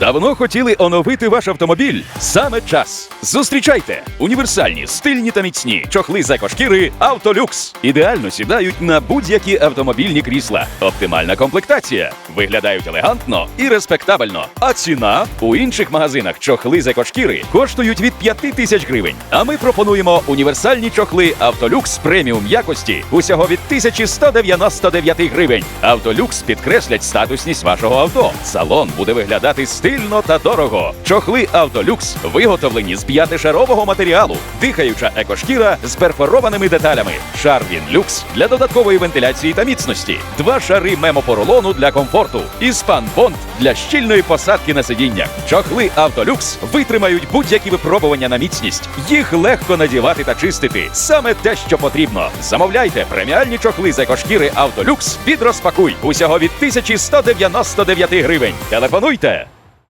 Давно хотіли оновити ваш автомобіль? Саме час. Зустрічайте! Універсальні, стильні та міцні чохли з екошкіри Автолюкс. Ідеально сідають на будь-які автомобільні крісла. Оптимальна комплектація. Виглядають елегантно і респектабельно. А ціна у інших магазинах чохли з екошкіри коштують від 5 тисяч гривень. А ми пропонуємо універсальні чохли Автолюкс преміум якості усього від 1199 гривень. Автолюкс підкреслять статусність вашого авто. Салон буде виглядати стильно та дорого. Чохли Автолюкс виготовлені з п'ятишарового матеріалу, дихаюча екошкіра з перфорованими деталями. Шарвін люкс для додаткової вентиляції та міцності. Два шари мемопоролону для комфорту. І спан бонд для щільної посадки на сидіннях. Чохли Автолюкс витримають будь-які випробування на міцність. Їх легко надівати та чистити. Саме те, що потрібно. Замовляйте преміальні чохли з екошкіри Автолюкс від розпакуй усього від 1199 гривень. Телефонуйте